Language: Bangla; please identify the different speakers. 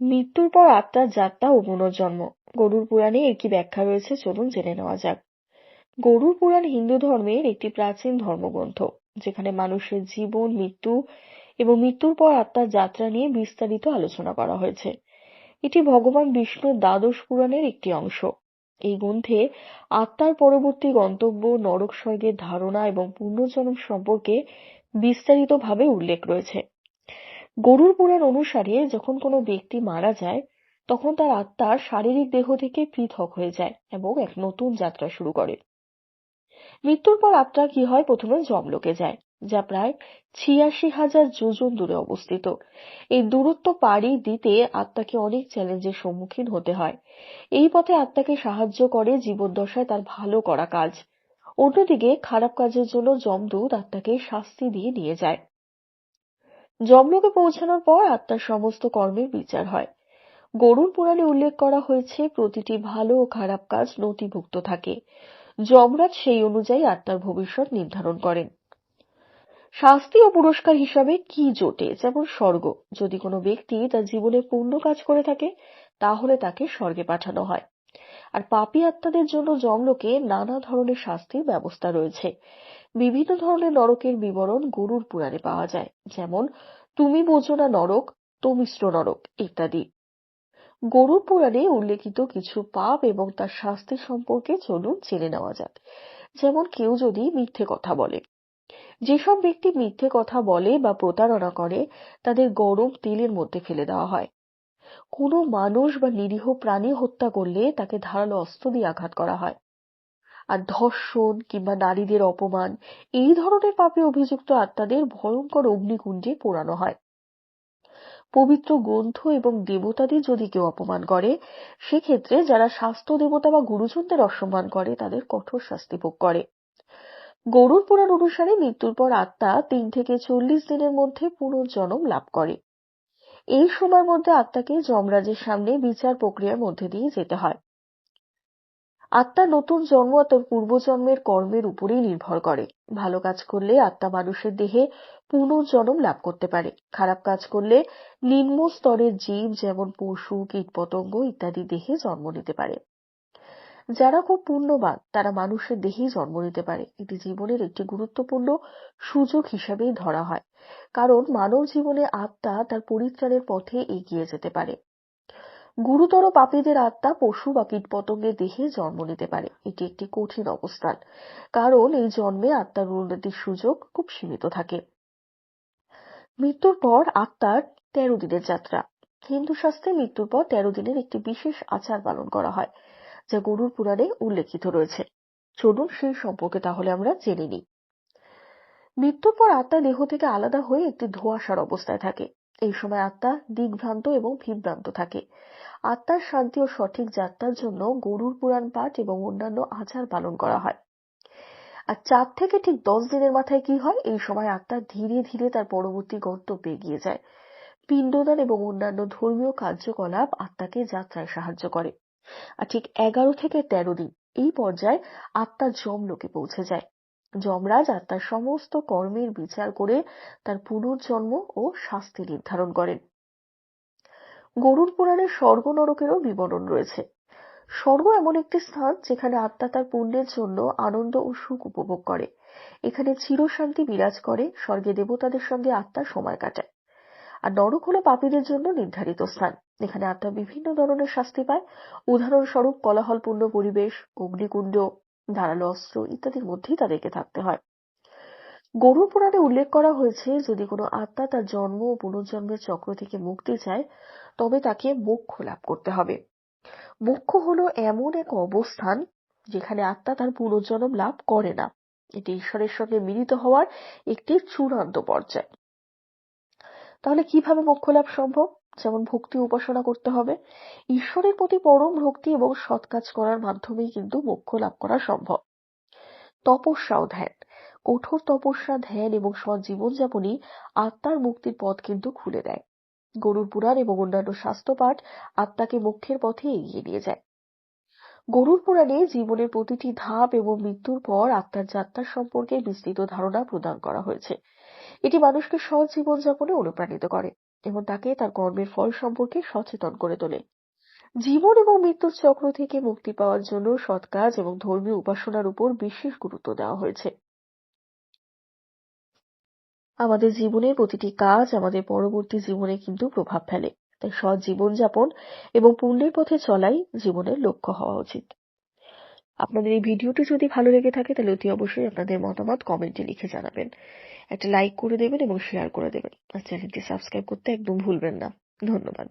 Speaker 1: মৃত্যুর পর আত্মার যাত্রা ও পুনর্জন্ম। গরুর পুরাণে কি ব্যাখ্যা রয়েছে, চলুন জেনে নেওয়া যাক। গরুর পুরাণ হিন্দু ধর্মের একটি প্রাচীন ধর্মগ্রন্থ, যেখানে মানুষের জীবন, মৃত্যু এবং মৃত্যুর পর আত্মার যাত্রা নিয়ে বিস্তারিত আলোচনা করা হয়েছে। এটি ভগবান বিষ্ণুর দ্বাদশ পুরাণের একটি অংশ। এই গ্রন্থে আত্মার পরবর্তী গন্তব্য, নরক স্বর্গের ধারণা এবং পুনর্জন্ম সম্পর্কে বিস্তারিতভাবে উল্লেখ রয়েছে। গরুর পুরাণ অনুসারে যখন কোনো ব্যক্তি মারা যায়, তখন তার আত্মার শারীরিক দেহ থেকে পৃথক হয়ে যায় এবং এক নতুন যাত্রা শুরু করে। মৃত্যুর পর আত্মা কি হয়? প্রথমে যমলোকে যায়, যা প্রায় ছিয়াশি হাজার যোজন দূরে অবস্থিত। এই দূরত্ব পাড়ি দিতে আত্মাকে অনেক চ্যালেঞ্জের সম্মুখীন হতে হয়। এই পথে আত্মাকে সাহায্য করে জীবদ্দশায় তার ভালো করা কাজ। অন্যদিকে খারাপ কাজের জন্য যমদূত আত্মাকে শাস্তি দিয়ে নিয়ে যায়। যমলোকে পৌঁছানোর পর আত্মার সমস্ত কর্মের বিচার হয়। গরুর পুরাণে উল্লেখ করা হয়েছে, প্রতিটি ভালো ও খারাপ কাজ নথিভুক্ত থাকে। যমরাজ সেই অনুযায়ী আত্মার ভবিষ্যৎ নির্ধারণ করেন। শাস্তি ও পুরস্কার হিসাবে কি জোটে? যেমন স্বর্গ। যদি কোনো ব্যক্তি তার জীবনে পূর্ণ কাজ করে থাকে, তাহলে তাকে স্বর্গে পাঠানো হয়। আর পাপী আত্মাদের জন্য যমলোকে নানা ধরনের শাস্তির ব্যবস্থা রয়েছে। বিভিন্ন ধরনের নরকের বিবরণ গরুর পুরাণে পাওয়া যায়, যেমন, তুমি বোঝো না নরক, তমিশ্র নরক, ইত্যাদি। গরুর পুরাণে উল্লেখিত কিছু পাপ এবং তার শাস্তি সম্পর্কে চলুন জেনে নেওয়া যাক। যেমন, কেউ যদি মিথ্যে কথা বলে। যেসব ব্যক্তি মিথ্যে কথা বলে বা প্রতারণা করে, তাদের গরম তেলের মধ্যে ফেলে দেওয়া হয়। কোনো মানুষ বা নিরীহ প্রাণী হত্যা করলে তাকে ধারালো অস্ত্র দিয়ে আঘাত করা হয়। আর ধর্ষণ কিংবা নারীদের অপমান, এই ধরনের পাপে অভিযুক্ত আত্মাদের ভয়ঙ্কর অগ্নিকুণ্ডে পোড়ানো হয়। পবিত্র গ্রন্থ এবং দেবতাদের যদি কেউ অপমান করে, সেক্ষেত্রে যারা স্বাস্থ্য দেবতা বা গুরুজনদের অসম্মান করে, তাদের কঠোর শাস্তি ভোগ করে। গরুর পুরাণ অনুসারে মৃত্যুর পর আত্মা তিন থেকে চল্লিশ দিনের মধ্যে পুনর্জন্ম লাভ করে। এই সময়ের মধ্যে আত্মাকে যমরাজের সামনে বিচার প্রক্রিয়ার মধ্যে দিয়ে যেতে হয়। আত্মার নতুন জন্ম তার পূর্বজন্মের কর্মের উপরেই নির্ভর করে। ভালো কাজ করলে আত্মা মানুষের দেহে পুনর্জন্ম লাভ করতে পারে। খারাপ কাজ করলে নিম্ন স্তরের জীব যেমন পশু, কীটপতঙ্গ ইত্যাদি দেহে জন্ম নিতে পারে। যারা খুব পুণ্যবান, তারা মানুষের দেহেই জন্ম নিতে পারে। এটি জীবনের একটি গুরুত্বপূর্ণ সুযোগ হিসাবেই ধরা হয়, কারণ মানব জীবনে আত্মা তার পরিত্রাণের পথে এগিয়ে যেতে পারে। গুরুতর পাপীদের আত্মা পশু বা কীটপতঙ্গের দেহে জন্ম নিতে পারে। এটি একটি কঠিন অবস্থান, কারণ এই জন্মে আত্মার উন্নতির সুযোগ খুব সীমিত থাকে। মৃত্যুর পর আত্মার তেরো দিনের যাত্রা। হিন্দু শাস্ত্রে মৃত্যুর পর তেরো দিনের একটি বিশেষ আচার পালন করা হয়। যা গরুর পুরাণে উল্লেখিত রয়েছে। চলুন সেই সম্পর্কে তাহলে আমরা জেনে নিই। মৃত্যুর পর আত্মা দেহ থেকে আলাদা হয়ে একটি ধোঁয়াশার অবস্থায় থাকে। এই সময় আত্মা দিগ্ভ্রান্ত এবং বিভ্রান্ত থাকে। আত্মার শান্তি ও সঠিক যাত্রার জন্য গরুর পুরাণ পাঠ এবং অন্যান্য আচার পালন করা হয়। আর চার থেকে ঠিক দশ দিনের মাথায় কি হয়? এই সময় আত্মা ধীরে ধীরে তার পরবর্তী গন্তব্যে এগিয়ে যায়। পিণ্ডদান এবং অন্যান্য ধর্মীয় কার্যকলাপ আত্মাকে যাত্রায় সাহায্য করে। আর ঠিক এগারো থেকে তেরো দিন এই পর্যায়ে আত্মা যমলোকে পৌঁছে যায়। যমরাজ আত্মার সমস্ত কর্মের বিচার করে তার পুনর্জন্ম ও শাস্তি নির্ধারণ করেন। গরুর পুরাণে স্বর্গ নরকেরও বিবরণ রয়েছে। স্বর্গ এমন একটি স্থান যেখানে আত্মা তার পুণ্যের জন্য আনন্দ ও সুখ উপভোগ করে। এখানে চিরশান্তি বিরাজ করে, স্বর্গে দেবতাদের সঙ্গে আত্মা সময় কাটায়। আর নরক হলো পাপীদের জন্য নির্ধারিত স্থান। এখানে আত্মা বিভিন্ন ধরনের শাস্তি পায়। উদাহরণস্বরূপ কলাহলপূর্ণ পরিবেশ, অগ্নিকুণ্ড, ধারালো অস্ত্র ইত্যাদির মধ্যেই তাদেরকে থাকতে হয়। গরুর পুরাণে উল্লেখ করা হয়েছে, যদি কোনো আত্মা তার জন্ম ও পুনর্জন্মের চক্র থেকে মুক্তি চায়, তবে তাকে মোক্ষ লাভ করতে হবে। মোক্ষ হলো এমন এক অবস্থান যেখানে আত্মা তার পুনর্জন্ম লাভ করে না। এটি ঈশ্বরের সঙ্গে মিলিত হওয়ার একটি চূড়ান্ত পর্যায়। তাহলে কীভাবে মোক্ষ লাভ সম্ভব? যেমন ভক্তি উপাসনা করতে হবে। ঈশ্বরের প্রতি পরম ভক্তি এবং সৎ কাজ করার মাধ্যমেই কিন্তু মোক্ষ লাভ করা সম্ভব। তপস্যা ও ধ্যান। কঠোর তপস্যা, ধ্যান এবং সৎ জীবনযাপনই আত্মার মুক্তির পথ কিন্তু খুলে দেয়। গরুর পুরাণ এবং অন্যান্য শাস্ত্র পাঠ আত্মাকে মোক্ষের পথে এগিয়ে নিয়ে যায়। গরুর পুরাণে জীবনের প্রতিটি ধাপ এবং মৃত্যুর পর আত্মার যাত্রা সম্পর্কে বিস্তৃত ধারণা প্রদান করা হয়েছে। এটি মানুষকে সৎ জীবনযাপনে অনুপ্রাণিত করে এবং তাকে তার কর্মের ফল সম্পর্কে সচেতন করে তোলে। জীবন এবং মৃত্যুর চক্র থেকে মুক্তি পাওয়ার জন্য সৎ কাজ এবং ধর্মীয় উপাসনার উপর বিশেষ গুরুত্ব দেওয়া হয়েছে। আমাদের জীবনের প্রতিটি কাজ আমাদের পরবর্তী জীবনে কিন্তু প্রভাব ফেলে। তাই সৎ জীবনযাপন এবং পুণ্যের পথে চলাই জীবনের লক্ষ্য হওয়া উচিত। আপনাদের এই ভিডিওটি যদি ভালো লেগে থাকে, তাহলে অতি অবশ্যই আপনাদের মতামত কমেন্টে লিখে জানাবেন। একটা লাইক করে দেবেন এবং শেয়ার করে দেবেন। আর চ্যানেলটি সাবস্ক্রাইব করতে একদম ভুলবেন না। ধন্যবাদ।